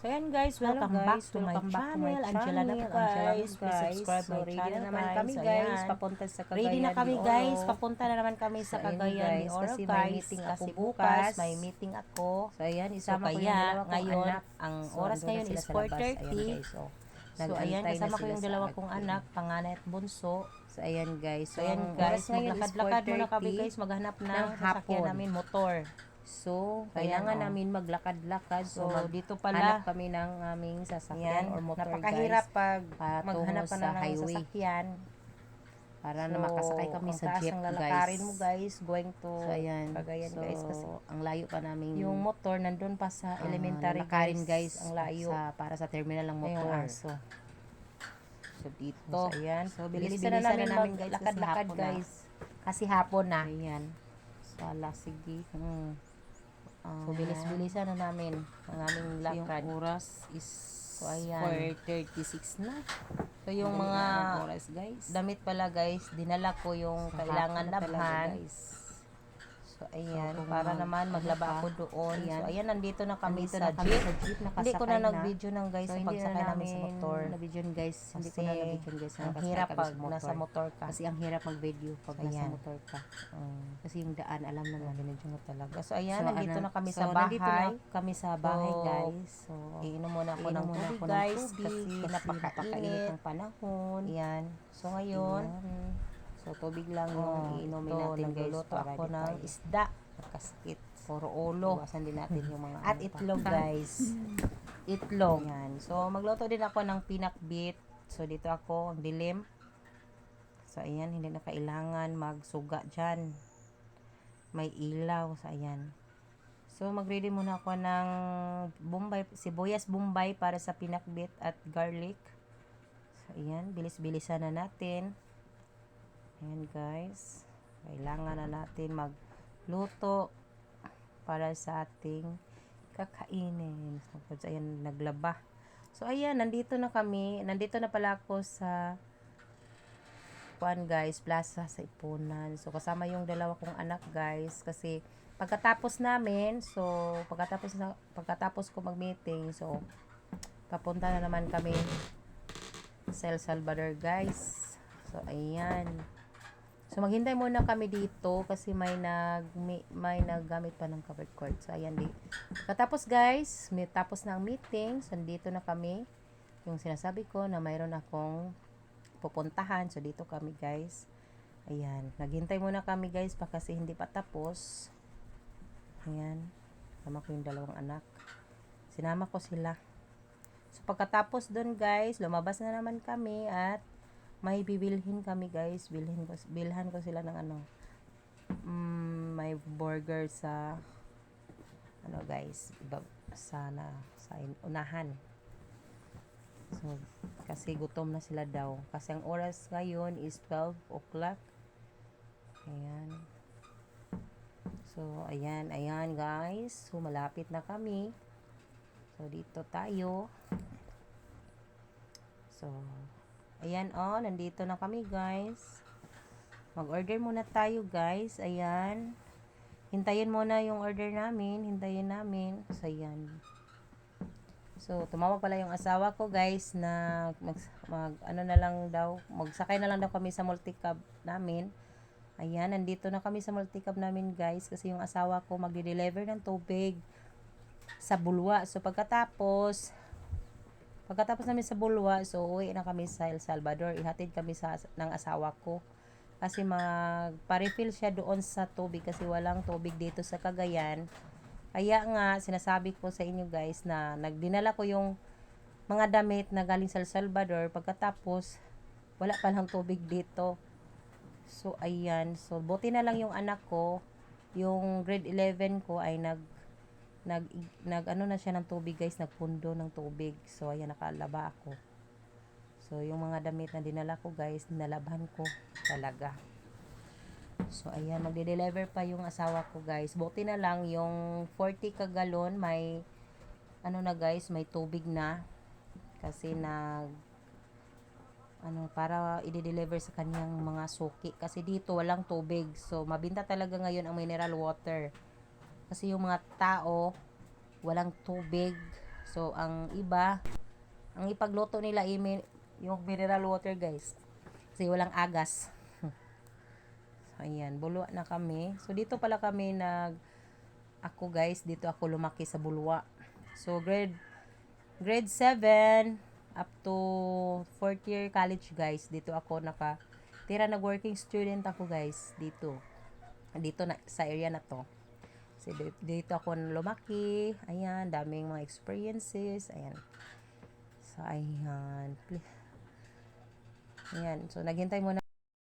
So yan guys, welcome Hello, back guys. to my Welcome back to channel. my Angela na po guys. Please subscribe So, my channel na naman guys. kami So, guys. ayan. Papunta sa Cagayan Ready na kami guys. Papunta na naman kami sa So, Cagayan guys, Oro kasi may guys. meeting ako Kasi bukas. may meeting ako. So, ayan, So, isama ko yung dalawa kong ngayon, anak. ang So, oras ngayon is sa labas. Ayan, 4.30. guys, so, So ayan, kasama ko yung dalawa kong anak, panganay at bunso. So, ayan guys. So ayan guys, maglakad-lakad muna kami 4:30. guys. Maghanap ng sasakyan namin, motor. So, Ayan, kailangan oh. namin maglakad-lakad. So, So, dito hanap pala, kami ng aming sasakyan Ayan, or motor napakahirap guys. pag patungo maghanap na ng highway. sasakyan. Para na makasakay kami sa jeep ang guys. mo guys, going to So, ayan. Cagayan so, guys. Kasi ang layo pa namin. yung motor nandun pa sa ah, elementary lalakarin guys, ang layo. Sa, para sa terminal ng Ayun, motor. aso. So, dito. So, ayan. So, bilis-bilisan bilis-bilisan na namin, na namin, guys, na. guys. Kasi hapon na. Ayan. So, ala, sige. Mm. Ah, So, bilis-bilisan na namin ang aming so, yung lakad. oras is So, ayan. 4.36 na. So, yung mga oras, guys. damit pala guys, dinala ko yung So, kailangan na talaga, labhan. guys. So, ayan. So, para mag- naman maglaba ako doon. ayan. So, ayan. Nandito na kami Nandito sa na kami jeep. sa jeep. Nakasakay Hindi ko na na. nag-video ng guys So, sa hindi na pagsakay namin sa motor. na-video guys. Hindi ko Kasi, na na-video guys. ang hirap kami pag sa motor. nasa motor ka. Kasi ang hirap mag-video pag nasa Ayan. motor ka. Mm. Kasi yung daan, alam naman. Binidyo mo talaga. So, ayan. So, nandito ano, na kami so, sa nandito bahay. na kami sa bahay, So, guys. So, Iinom muna ako ng tubig guys. Kasi, kasi napakainit. ng panahon. Ayan. So, ngayon. So, tubig lang oh, yung iinumin ito, natin, guys. nagluluto ako ng tayo isda. Kaskit. Puro ulo. Iwasan din natin yung mga At ano itlog guys. itlog. Ayan. So, magluto din ako ng pinakbit. So, dito ako, ang dilim. So, ayan, hindi na kailangan magsuga dyan. May ilaw. So, ayan. So, mag-ready muna ako ng bombay, sibuyas bombay para sa pinakbit at garlic. So, ayan, bilis-bilisan na natin. Ayan, guys. Kailangan na natin magluto para sa ating kakainin. So, ayan, naglaba. So, ayan, nandito na kami. Nandito na pala ako sa kuan guys, plaza sa Ipunan. So, kasama yung dalawa kong anak guys. Kasi, pagkatapos namin, so, pagkatapos, na, pagkatapos ko mag-meeting, so, papunta na naman kami sa El Salvador guys. So, ayan. So, maghintay muna kami dito kasi may nag may, may naggamit pa ng covered court. So, ayan di. Katapos guys, may tapos na ang meeting. So, dito na kami. Yung sinasabi ko na mayroon akong pupuntahan. So, dito kami guys. Ayan. Naghintay muna kami guys pa kasi hindi pa tapos. Ayan. Sama ko yung dalawang anak. Sinama ko sila. So, pagkatapos dun guys, lumabas na naman kami at may bibilhin kami guys. Bilhin ko bilhan ko sila ng ano mm, may burger sa ano guys sana sa unahan. So kasi gutom na sila daw. Kasi ang oras ngayon is 12 o'clock. Ayan. So ayan ayan guys. So malapit na kami. So dito tayo. So Ayan, oh, nandito na kami, guys. Mag-order muna tayo, guys. Ayan. Hintayin muna yung order namin. Hintayin namin. So, ayan. So, tumawag pala yung asawa ko, guys, na mag, mag ano na lang daw, magsakay na lang daw kami sa multicab namin. Ayan, nandito na kami sa multicab namin, guys, kasi yung asawa ko magde-deliver ng tubig sa bulwa. So, pagkatapos, Pagkatapos namin sa Bulwa, so uwi na kami sa El Salvador. Ihatid kami sa ng asawa ko. Kasi magpa-refill siya doon sa tubig kasi walang tubig dito sa Cagayan. Kaya nga, sinasabi ko sa inyo guys na nagdinala ko yung mga damit na galing sa El Salvador. Pagkatapos, wala pa lang tubig dito. So, ayan. So, buti na lang yung anak ko, yung grade 11 ko ay nag nag nag ano na siya ng tubig guys. Nagpundo ng tubig. So ayan nakalaba ako. So yung mga damit na dinala ko guys nalaban ko talaga. So ayan magde-deliver pa yung asawa ko guys. Buti na lang yung 40 kagalon may ano na guys may tubig na. Kasi nag ano para i-deliver sa kanyang mga suki. Kasi dito walang tubig. So mabinta talaga ngayon ang mineral water kasi yung mga tao walang tubig So, ang iba, ang ipagluto nila imi, yung mineral water guys. Kasi walang agas. so, ayan, bulwa na kami. So, dito pala kami nag, ako guys, dito ako lumaki sa bulwa. So, grade, grade 7 up to fourth year college guys. Dito ako naka, tira nag working student ako guys, dito. Dito na, sa area na to. So, di- dito ako lumaki. Ayan, daming mga experiences. Ayan. So, ayan. Ayan. So, naghintay muna